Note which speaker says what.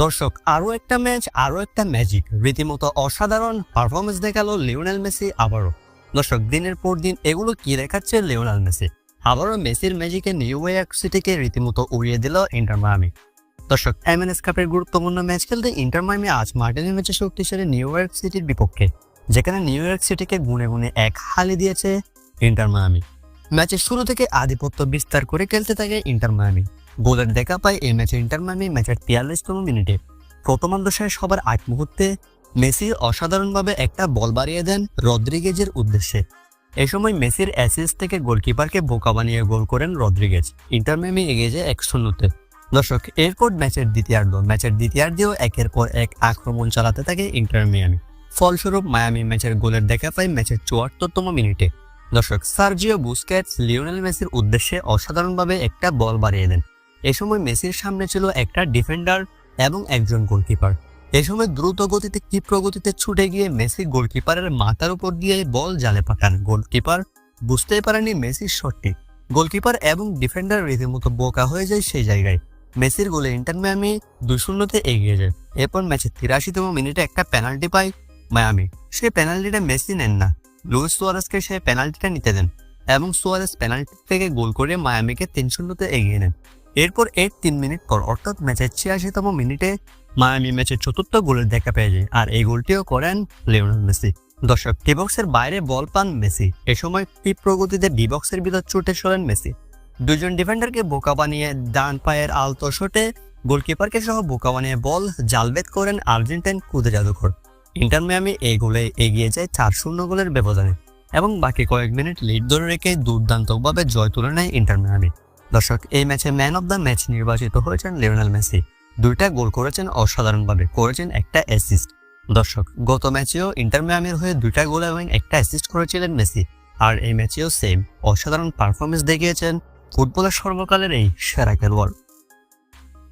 Speaker 1: দর্শক আরও একটা ম্যাচ আরও একটা ম্যাজিক। রীতিমতো অসাধারণ পারফরমেন্স দেখাল লিওনেল মেসি আবারও। দর্শক, দিনের পর দিন এগুলো কি দেখাচ্ছে লিওনেল মেসি? আবারও মেসির ম্যাজিকে নিউ ইয়র্ক সিটিকে রীতিমতো উড়িয়ে দিল ইন্টার মায়ামি। দর্শক, এমএনএস কাপের গুরুত্বপূর্ণ ম্যাচ খেলতে ইন্টার মায়ামি আজ মার্টিনের ম্যাচে শক্তিশালী নিউ ইয়র্ক সিটির বিপক্ষে, যেখানে নিউ ইয়র্ক সিটিকে গুনে গুনে এক হালি দিয়েছে ইন্টার মায়ামি। ম্যাচের শুরু থেকে আধিপত্য বিস্তার করে খেলতে থাকে ইন্টার মায়ামি। গোলের দেখা পায় এই ম্যাচে ইন্টার ম্যাচের তিয়াল্লিশতম মিনিটে। প্রথমার্ধ শেষ হবার আগ মুহূর্তে মেসি অসাধারণভাবে একটা বল বাড়িয়ে দেন রদ্রিগেজের উদ্দেশ্যে। এ সময় মেসির অ্যাসিস্ট থেকে গোলকিপারকে বোকা বানিয়ে গোল করেন রদ্রিগেজ। ইন্টার মায়ামি এগিয়ে যায় এক শূন্যতে। দর্শক, এরপর ম্যাচের দ্বিতীয়ার্ধ। ম্যাচের দ্বিতীয়ার্ধেও একের পর এক আক্রমণ চালাতে থাকে ইন্টার মিয়ামি ফলস্বরূপ মায়ামি ম্যাচের গোলের দেখা পায় ম্যাচের চুয়াত্তরতম মিনিটে। দর্শক, সার্জিও বুস্কেটস লিওনেল মেসির উদ্দেশ্যে অসাধারণভাবে একটা বল বাড়িয়ে দেন। এ সময় মেসির সামনে ছিল একটা ডিফেন্ডার এবং একজন গোলকিপার। এ সময় দ্রুত গতিতে ক্ষিপ্র গতিতে ছুটে গিয়ে মেসি গোলকিপারের মাথার উপর দিয়ে বল জালে পাঠান। গোলকিপার বুঝতেই পারেনি মেসির শটটি। গোলকিপার এবং ডিফেন্ডার রীতিমতো বোকা হয়ে যায় সেই জায়গায়। মেসির গোলে ইন্টার মায়ামি দুই শূন্যতে এগিয়ে যায়। এরপর ম্যাচের তিরাশিতম মিনিটে একটা পেনাল্টি পায় মায়ামি। সেই পেনাল্টিটা মেসি নেন না। লুইস সুয়ারেসকে সেই পেনাল্টিটা নিতে দেন এবং সুয়ারেস পেনাল্টি থেকে গোল করে মায়ামিকে তিন শূন্যতে এগিয়ে নেন। এরপর এর তিন মিনিট পর, অর্থাৎ ম্যাচের ছিয়াশিতম মিনিটে মায়ামি ম্যাচের চতুর্থ গোলের দেখা পেয়ে যায়। আর এই গোলটিও করেন লিওনেল মেসি। দর্শক ডিবক্সের বাইরে বল পান মেসি? এ সময় তীব্র গতিতে ডিবক্সের ভিতর ছুটে সরেন মেসি। দুজন ডিফেন্ডারকে বোকা বানিয়ে ডান পায়ের আলতো শটে গোলকিপারকে সহ বোকা বানিয়ে বল জালবেদ করেন আর্জেন্টাইন কুদে জাদুঘর। ইন্টার মিয়ামি এই গোলে এগিয়ে যায় চার শূন্য গোলের ব্যবধানে এবং বাকি কয়েক মিনিট লিড ধরে রেখে দুর্দান্তভাবে জয় তুলে নেয় ইন্টার মিয়ামি। দর্শক, এই ম্যাচে ম্যান অব দ্য ম্যাচ নির্বাচিত হয়েছেন লিওনেল মেসি। দুইটা গোল করেছেন অসাধারণভাবে, করেছেন একটা অ্যাসিস্ট দর্শক, গত ম্যাচেও ইন্টার মিয়ামির হয়ে দুইটা গোল এবং একটা অ্যাসিস্ট করেছিলেন মেসি। আর এই ম্যাচেও সেম অসাধারণ পারফরমেন্স দেখিয়েছেন ফুটবলের সর্বকালের এই সেরা খেলোয়াড়।